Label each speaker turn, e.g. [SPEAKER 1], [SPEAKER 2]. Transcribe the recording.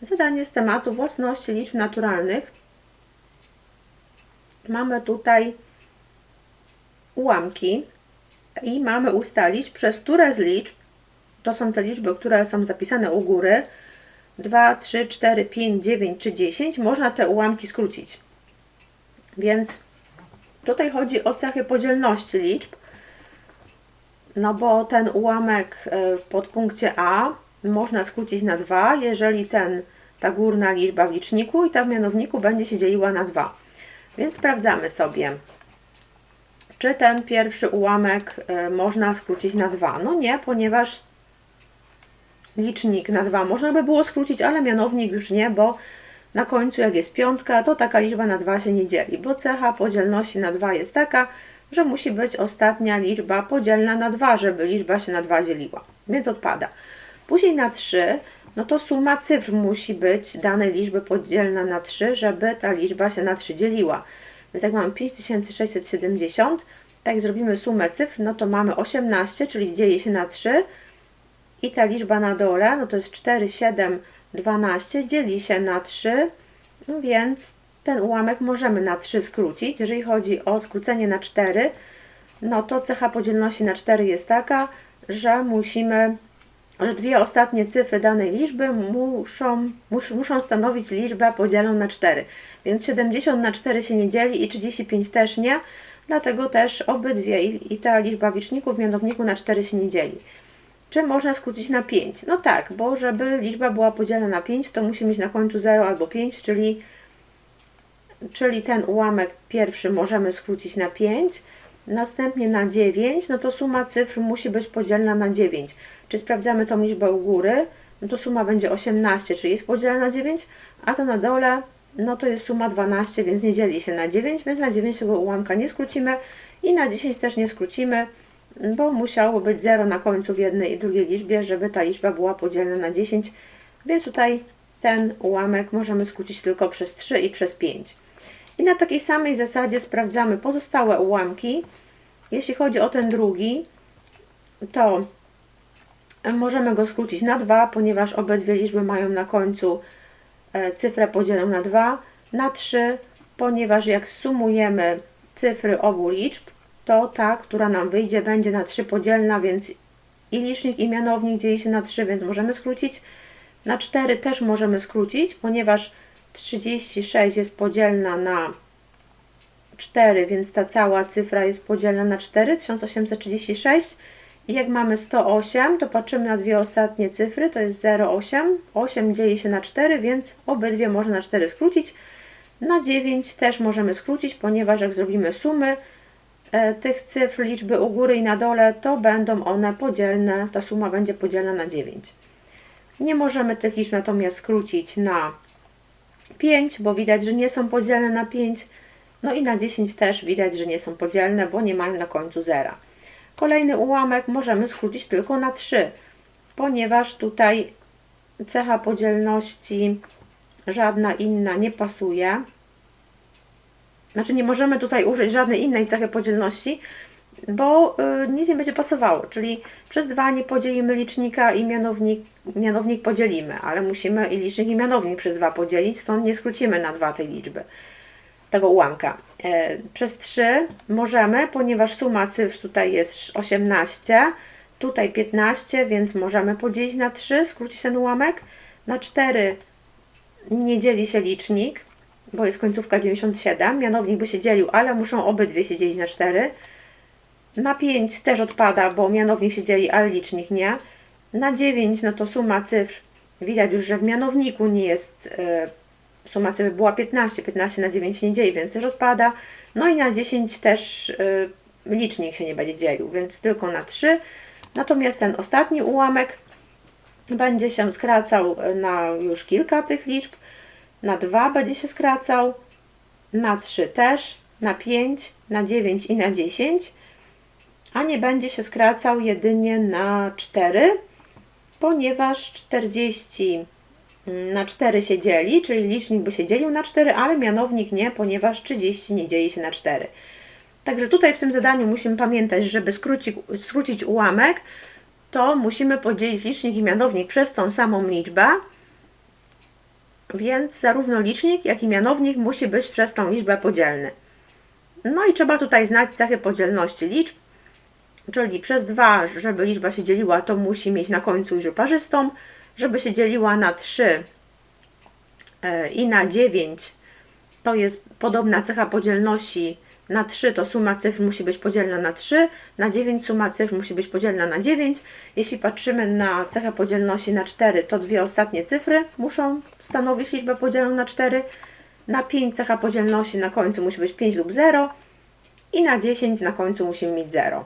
[SPEAKER 1] Zadanie z tematu własności liczb naturalnych. Mamy tutaj ułamki i mamy ustalić, przez które z liczb, to są te liczby, które są zapisane u góry, 2, 3, 4, 5, 9 czy 10, można te ułamki skrócić. Więc tutaj chodzi o cechy podzielności liczb, no bo ten ułamek e, w podpunkcie A można skrócić na 2, jeżeli ten, ta górna liczba w liczniku i ta w mianowniku będzie się dzieliła na 2. Więc sprawdzamy sobie, czy ten pierwszy ułamek e, można skrócić na 2. No nie, ponieważ licznik na 2 można by było skrócić, ale mianownik już nie, bo na końcu jak jest piątka, to taka liczba na 2 się nie dzieli, bo cecha podzielności na 2 jest taka, że musi być ostatnia liczba podzielna na 2, żeby liczba się na 2 dzieliła, więc odpada. Później na 3, no to suma cyfr musi być danej liczby podzielna na 3, żeby ta liczba się na 3 dzieliła. Więc jak mamy 5670, tak zrobimy sumę cyfr, no to mamy 18, czyli dzieje się na 3 i ta liczba na dole, no to jest 4, 7, 12, dzieli się na 3, więc ten ułamek możemy na 3 skrócić. Jeżeli chodzi o skrócenie na 4, no to cecha podzielności na 4 jest taka, że musimy, że dwie ostatnie cyfry danej liczby muszą, mus, muszą stanowić liczbę podzieloną na 4. Więc 70 na 4 się nie dzieli i 35 też nie, dlatego też obydwie i, i ta liczba w liczniku w mianowniku na 4 się nie dzieli. Czy można skrócić na 5? No tak, bo żeby liczba była podzielona na 5, to musi mieć na końcu 0 albo 5, czyli czyli ten ułamek pierwszy możemy skrócić na 5, następnie na 9, no to suma cyfr musi być podzielna na 9. Czy sprawdzamy tą liczbę u góry, no to suma będzie 18, czyli jest podzielna na 9, a to na dole, no to jest suma 12, więc nie dzieli się na 9, więc na 9 tego ułamka nie skrócimy i na 10 też nie skrócimy, bo musiało być 0 na końcu w jednej i drugiej liczbie, żeby ta liczba była podzielna na 10, więc tutaj ten ułamek możemy skrócić tylko przez 3 i przez 5. I na takiej samej zasadzie sprawdzamy pozostałe ułamki. Jeśli chodzi o ten drugi, to możemy go skrócić na 2, ponieważ obydwie liczby mają na końcu e, cyfrę podzieloną na 2, na 3, ponieważ jak sumujemy cyfry obu liczb, to ta, która nam wyjdzie, będzie na 3 podzielna, więc i licznik, i mianownik dzieli się na 3, więc możemy skrócić. Na 4 też możemy skrócić, ponieważ 36 jest podzielna na 4, więc ta cała cyfra jest podzielna na 4, 1836. I jak mamy 108, to patrzymy na dwie ostatnie cyfry, to jest 0,8. 8 dzieje się na 4, więc obydwie można na 4 skrócić. Na 9 też możemy skrócić, ponieważ jak zrobimy sumy e, tych cyfr, liczby u góry i na dole, to będą one podzielne, ta suma będzie podzielna na 9. Nie możemy tych liczb natomiast skrócić na 5, bo widać, że nie są podzielne na 5. No i na 10 też widać, że nie są podzielne, bo nie mają na końcu zera. Kolejny ułamek możemy skrócić tylko na 3, ponieważ tutaj cecha podzielności żadna inna nie pasuje. Znaczy nie możemy tutaj użyć żadnej innej cechy podzielności, bo y, nic nie będzie pasowało, czyli przez 2 nie podzielimy licznika i mianownik, mianownik podzielimy, ale musimy i licznik i mianownik przez 2 podzielić, stąd nie skrócimy na 2 tej liczby, tego ułamka. E, przez 3 możemy, ponieważ suma cyfr tutaj jest 18, tutaj 15, więc możemy podzielić na 3, skrócić ten ułamek. Na 4 nie dzieli się licznik, bo jest końcówka 97, mianownik by się dzielił, ale muszą obydwie się dzielić na 4. Na 5 też odpada, bo mianownik się dzieli, ale licznik nie. Na 9 no to suma cyfr, widać już, że w mianowniku nie jest, y, suma cyfr była 15, 15 na 9 się nie dzieli, więc też odpada. No i na 10 też y, licznik się nie będzie dzielił, więc tylko na 3. Natomiast ten ostatni ułamek będzie się skracał na już kilka tych liczb. Na 2 będzie się skracał, na 3 też, na 5, na 9 i na 10 a nie będzie się skracał jedynie na 4, ponieważ 40 na 4 się dzieli, czyli licznik by się dzielił na 4, ale mianownik nie, ponieważ 30 nie dzieli się na 4. Także tutaj w tym zadaniu musimy pamiętać, żeby skrócić, skrócić ułamek, to musimy podzielić licznik i mianownik przez tą samą liczbę. Więc zarówno licznik, jak i mianownik musi być przez tą liczbę podzielny. No i trzeba tutaj znać cechy podzielności liczb, czyli przez 2, żeby liczba się dzieliła, to musi mieć na końcu liczbę parzystą, żeby się dzieliła na 3 e, i na 9, to jest podobna cecha podzielności na 3 to suma cyfr musi być podzielna na 3, na 9 suma cyfr musi być podzielna na 9. Jeśli patrzymy na cechę podzielności na 4, to dwie ostatnie cyfry muszą stanowić liczbę podzielną na 4. Na 5 cecha podzielności na końcu musi być 5 lub 0 i na 10 na końcu musimy mieć 0.